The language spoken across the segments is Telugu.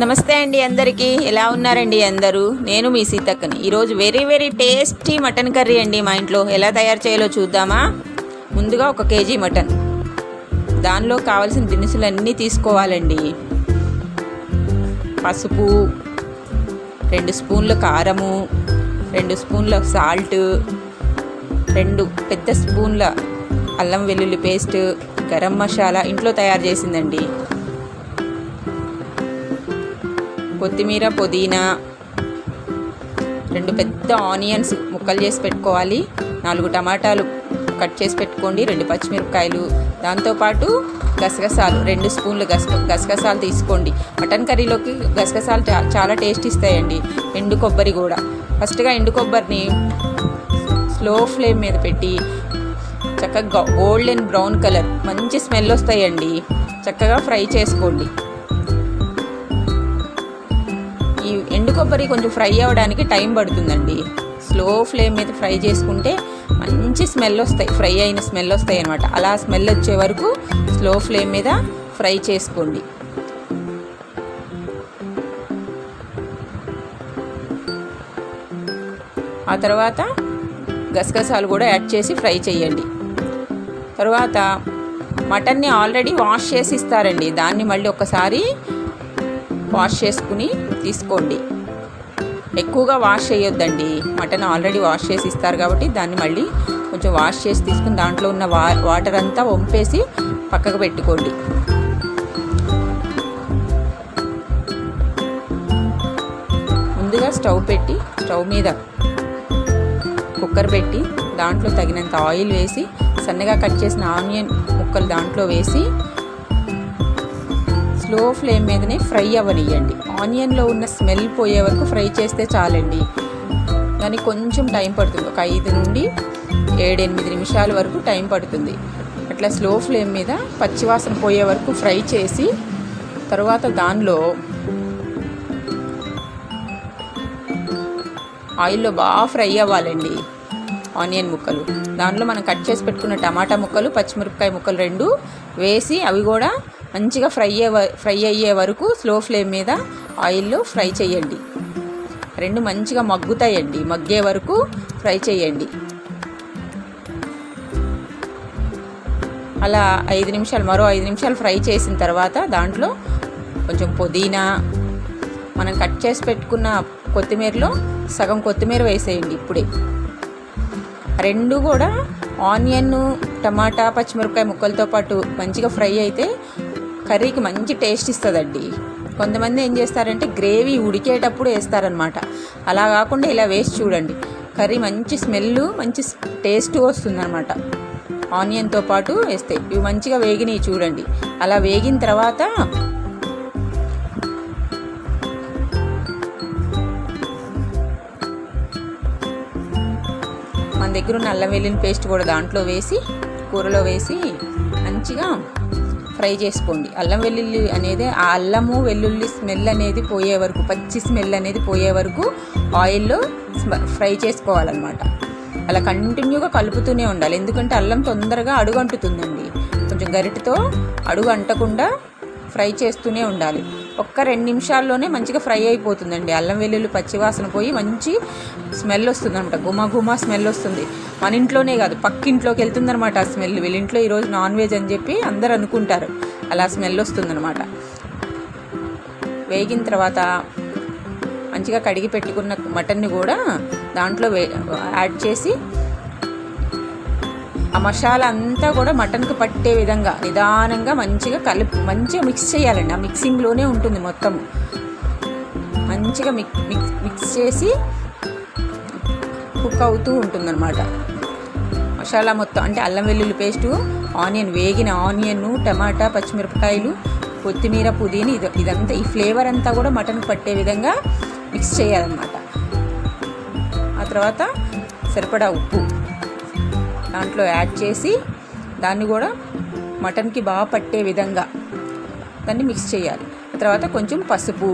నమస్తే అండి అందరికీ. ఎలా ఉన్నారండి అందరూ? నేను మీ సీతక్కని. ఈరోజు very very tasty mutton curry అండి మా ఇంట్లో. ఎలా తయారు చేయాలో చూద్దామా? ముందుగా ఒక కేజీ మటన్. దానిలో కావలసిన దినుసులు అన్నీ తీసుకోవాలండి. పసుపు రెండు స్పూన్ల కారము రెండు స్పూన్ల సాల్ట్ రెండు పెద్ద స్పూన్ల అల్లం వెల్లుల్లి పేస్ట్ గరం మసాలా ఇంట్లో తయారు చేసిందండి. కొత్తిమీర పుదీనా రెండు పెద్ద ఆనియన్స్ ముక్కలు చేసి పెట్టుకోవాలి. నాలుగు టమాటాలు కట్ చేసి పెట్టుకోండి. రెండు పచ్చిమిరపకాయలు. దాంతోపాటు గసగసాలు రెండు స్పూన్లు గస గసగసాలు తీసుకోండి. మటన్ కర్రీలోకి గసగసాలు చా- చాలా టేస్ట్ ఇస్తాయండి. ఎండు కొబ్బరి కూడా. ఫస్ట్గా ఎండు కొబ్బరిని స్లో ఫ్లేమ్ మీద పెట్టి చక్కగా గోల్డెన్ బ్రౌన్ కలర్ మంచి స్మెల్ వస్తాయండి. చక్కగా ఫ్రై చేసుకోండి. ఎండు కొబ్బరి కొంచెం ఫ్రై అవ్వడానికి టైం పడుతుందండి. స్లో ఫ్లేమ్ మీద ఫ్రై చేసుకుంటే మంచి స్మెల్ వస్తాయి. ఫ్రై అయిన స్మెల్ వస్తాయి అనమాట అలా స్మెల్ వచ్చే వరకు స్లో ఫ్లేమ్ మీద ఫ్రై చేసుకోండి. ఆ తర్వాత గసగసాలు కూడా యాడ్ చేసి ఫ్రై చేయండి. తర్వాత మటన్ని ఆల్రెడీ వాష్ చేసి ఇస్తారండి. దాన్ని మళ్ళీ ఒకసారి వాష్ చేసుకుని తీసుకోండి. ఎక్కువగా వాష్ చేయొద్దండి. మటన్ ఆల్రెడీ వాష్ చేసి ఇస్తారు కాబట్టి దాన్ని మళ్ళీ కొంచెం వాష్ చేసి తీసుకుని దాంట్లో ఉన్న వా వాటర్ అంతా వంపేసి పక్కకు పెట్టుకోండి. ముందుగా స్టవ్ పెట్టి స్టవ్ మీద కుక్కర్ పెట్టి దాంట్లో తగినంత ఆయిల్ వేసి సన్నగా కట్ చేసిన ఆనియన్ ముక్కలు దాంట్లో వేసి స్లో ఫ్లేమ్ మీదనే ఫ్రై అవ్వనియండి ఆనియన్లో ఉన్న స్మెల్ పోయే వరకు ఫ్రై చేస్తే చాలండి. దానికి కొంచెం టైం పడుతుంది. ఒక ఐదు నుండి ఏడెనిమిది నిమిషాల వరకు టైం పడుతుంది. అట్లా స్లో ఫ్లేమ్ మీద పచ్చివాసన పోయే వరకు ఫ్రై చేసి తర్వాత దానిలో ఆయిల్లో బాగా ఫ్రై అవ్వాలండి ఆనియన్ ముక్కలు. దాంట్లో మనం కట్ చేసి పెట్టుకున్న టమాటా ముక్కలు పచ్చిమిరపకాయ ముక్కలు రెండు వేసి అవి కూడా మంచిగా ఫ్రై అయ్యే ఫ్రై అయ్యే వరకు స్లో ఫ్లేమ్ మీద ఆయిల్లో ఫ్రై చేయండి. రెండు మంచిగా మగ్గుతాయండి. మగ్గే వరకు ఫ్రై చేయండి. అలా ఐదు నిమిషాలు మరో ఐదు నిమిషాలు ఫ్రై చేసిన తర్వాత దాంట్లో కొంచెం పుదీనా మనం కట్ చేసి పెట్టుకున్న కొత్తిమీరలో సగం కొత్తిమీర వేసేయండి ఇప్పుడే. రెండు కూడా ఆనియన్ టమాటా పచ్చిమిరపకాయ ముక్కలతో పాటు మంచిగా ఫ్రై అయితే కర్రీకి మంచి టేస్ట్ ఇస్తుందండి. కొంతమంది ఏం చేస్తారంటే గ్రేవీ ఉడికేటప్పుడు వేస్తారనమాట అలా కాకుండా ఇలా వేసి చూడండి. కర్రీ మంచి స్మెల్ మంచి టేస్ట్ వస్తుందన్నమాట. ఆనియన్తో పాటు వేస్తే ఇవి మంచిగా వేగినాయి చూడండి. అలా వేగిన తర్వాత మన దగ్గర ఉన్న అల్లం వెల్లుల్లి పేస్ట్ కూడా దాంట్లో వేసి కూరలో వేసి మంచిగా ఫ్రై చేసుకోండి. అల్లం వెల్లుల్లి అనేది ఆ అల్లము వెల్లుల్లి స్మెల్ అనేది పోయే వరకు పచ్చి స్మెల్ అనేది పోయే వరకు ఆయిల్లో ఫ్రై చేసుకోవాలన్నమాట. అలా కంటిన్యూగా కలుపుతూనే ఉండాలి. ఎందుకంటే అల్లం తొందరగా అడుగు అంటుతుందండి కొంచెం గరిటతో అడుగు అంటకుండా ఫ్రై చేస్తూనే ఉండాలి. ఒక్క రెండు నిమిషాల్లోనే మంచిగా ఫ్రై అయిపోతుందండి. అల్లం వెల్లుల్లి పచ్చివాసన పోయి మంచి స్మెల్ వస్తుందంట గుమ గుమ స్మెల్ వస్తుంది. మన ఇంట్లోనే కాదు పక్కింట్లోకి వెళ్తుందనమాట ఆ స్మెల్. వీళ్ళింట్లో ఈరోజు నాన్ వెజ్ అని చెప్పి అందరు అనుకుంటారు. అలా స్మెల్ వస్తుందనమాట. వేగిన తర్వాత మంచిగా కడిగి పెట్టుకున్న మటన్ని కూడా దాంట్లో వే యాడ్ చేసి ఆ మసాలా అంతా కూడా మటన్కి పట్టే విధంగా నిదానంగా మంచిగా కలిపి మంచిగా మిక్స్ చేయాలండి. ఆ మిక్సింగ్లోనే ఉంటుంది మొత్తం. మంచిగా మిక్ మిక్స్ మిక్స్ చేసి కుక్ అవుతూ ఉంటుందన్నమాట. మసాలా మొత్తం అంటే అల్లం వెల్లుల్లి పేస్టు ఆనియన్ వేగిన ఆనియన్ టమాటా పచ్చిమిరపకాయలు కొత్తిమీర పుదీనా ఇది ఇదంతా ఈ ఫ్లేవర్ అంతా కూడా మటన్కి పట్టే విధంగా మిక్స్ చేయాలన్నమాట. ఆ తర్వాత సరిపడా ఉప్పు. దాంట్లో యాడ్ చేసి దాన్ని కూడా మటన్కి బాగా పట్టే విధంగా దాన్ని మిక్స్ చేయాలి. తర్వాత కొంచెం పసుపు.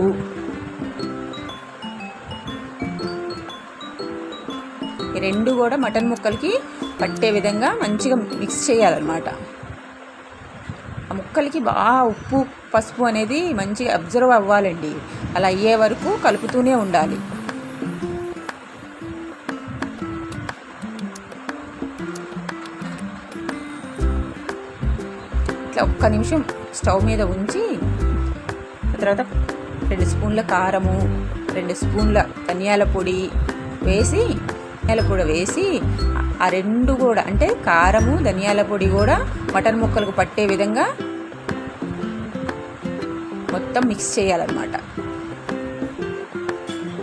ఈ రెండు కూడా మటన్ ముక్కలకి పట్టే విధంగా మంచిగా మిక్స్ చేయాలన్నమాట. ఆ ముక్కలకి బాగా ఉప్పు పసుపు అనేది మంచిగా అబ్జర్వ్ అవ్వాలండి. అలా అయ్యే వరకు కలుపుతూనే ఉండాలి. ఇట్లా ఒక్క నిమిషం స్టవ్ మీద ఉంచి తర్వాత రెండు స్పూన్ల కారము రెండు స్పూన్ల ధనియాల పొడి వేసి ధనియాల పొడి వేసి ఆ రెండు కూడా అంటే కారము ధనియాల పొడి కూడా మటన్ ముక్కలకు పట్టే విధంగా మొత్తం మిక్స్ చేయాలన్నమాట.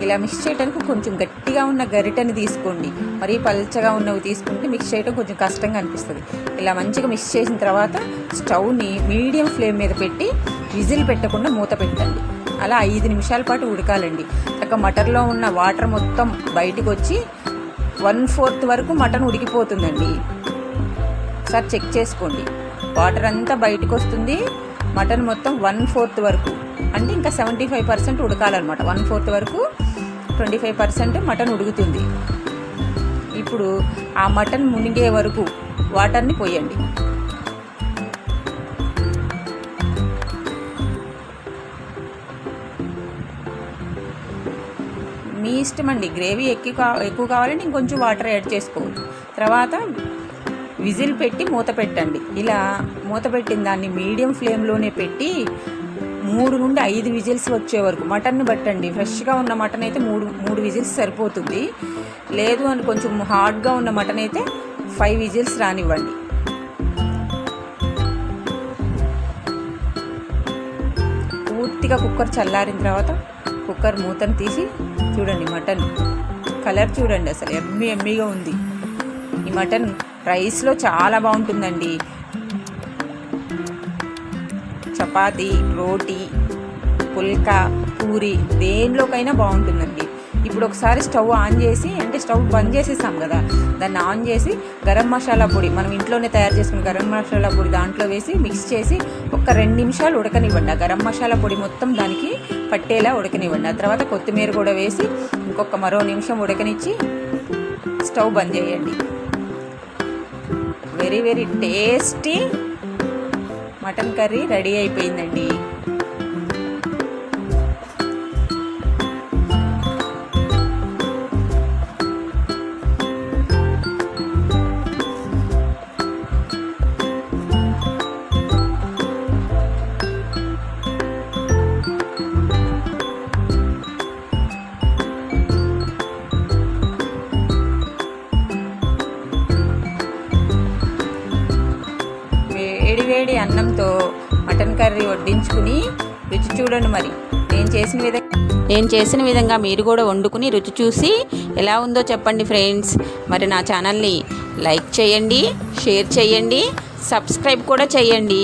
ఇలా మిక్స్ చేయడానికి కొంచెం గట్టిగా ఉన్న గరిటని తీసుకోండి. మరీ పల్చగా ఉన్నవి తీసుకుంటే మిక్స్ చేయడం కొంచెం కష్టంగా అనిపిస్తుంది. ఇలా మంచిగా మిక్స్ చేసిన తర్వాత స్టవ్ని మీడియం ఫ్లేమ్ మీద పెట్టి విజిల్ పెట్టకుండా మూత పెట్టండి. అలా ఐదు నిమిషాల పాటు ఉడకాలండి. చక్క మటన్లో ఉన్న వాటర్ మొత్తం బయటకు వచ్చి వన్ ఫోర్త్ వరకు మటన్ ఉడికిపోతుందండి. ఒకసారి చెక్ చేసుకోండి. వాటర్ అంతా బయటకు వస్తుంది మటన్ మొత్తం వన్ ఫోర్త్ వరకు. అంటే ఇంకా సెవెంటీ ఫైవ్ పర్సెంట్ ఉడకాలన్నమాట. వన్ ఫోర్త్ వరకు ట్వంటీ ఫైవ్ పర్సెంట్ మటన్ ఉడుకుతుంది. ఇప్పుడు ఆ మటన్ మునిగే వరకు వాటర్ని పోయండి. మీ ఇష్టం అండి. గ్రేవీ ఎక్కువ ఎక్కువ కావాలంటే ఇంకొంచెం వాటర్ యాడ్ చేసుకోవచ్చు. తర్వాత విజిల్ పెట్టి మూత పెట్టండి. ఇలా మూత పెట్టిన దాన్ని మీడియం ఫ్లేమ్లోనే పెట్టి మూడు నుండి ఐదు విజిల్స్ వచ్చే వరకు. మటన్ని బట్టండి. ఫ్రెష్గా ఉన్న మటన్ అయితే మూడు మూడు విజిల్స్ సరిపోతుంది. లేదు అని కొంచెం హార్డ్గా ఉన్న మటన్ అయితే ఫైవ్ విజిల్స్ రానివ్వండి. పూర్తిగా కుక్కర్ చల్లారిన తర్వాత కుక్కర్ మూతను తీసి చూడండి మటన్. కలర్ చూడండి అసలు ఎమ్మి ఎమ్మిగా ఉంది. ఈ మటన్ రైస్లో చాలా బాగుంటుందండి. చపాతి రోటీ పుల్కా పూరి దేనిలోకైనా బాగుంటుందండి. ఇప్పుడు ఒకసారి స్టవ్ ఆన్ చేసి అంటే స్టవ్ బంద్ చేసేసాం కదా దాన్ని ఆన్ చేసి గరం మసాలా పొడి మనం ఇంట్లోనే తయారు చేసుకున్న గరం మసాలా పొడి దాంట్లో వేసి మిక్స్ చేసి ఒక రెండు నిమిషాలు ఉడకనివ్వండి. ఆ గరం మసాలా పొడి మొత్తం దానికి పట్టేలా ఉడకనివ్వండి. ఆ తర్వాత కొత్తిమీర కూడా వేసి ఇంకొక మరో నిమిషం ఉడకనిచ్చి స్టవ్ బంద్ చేయండి. Very very tasty mutton curry ready అయిపోయిందండి. అన్నంతో మటన్ కర్రీ వడ్డించుకుని రుచి చూడండి మరి. నేను చేసిన విధంగా నేను చేసిన విధంగా మీరు కూడా వండుకుని రుచి చూసి ఎలా ఉందో చెప్పండి ఫ్రెండ్స్. మరి నా ఛానల్ని లైక్ చేయండి షేర్ చేయండి సబ్స్క్రైబ్ కూడా చేయండి.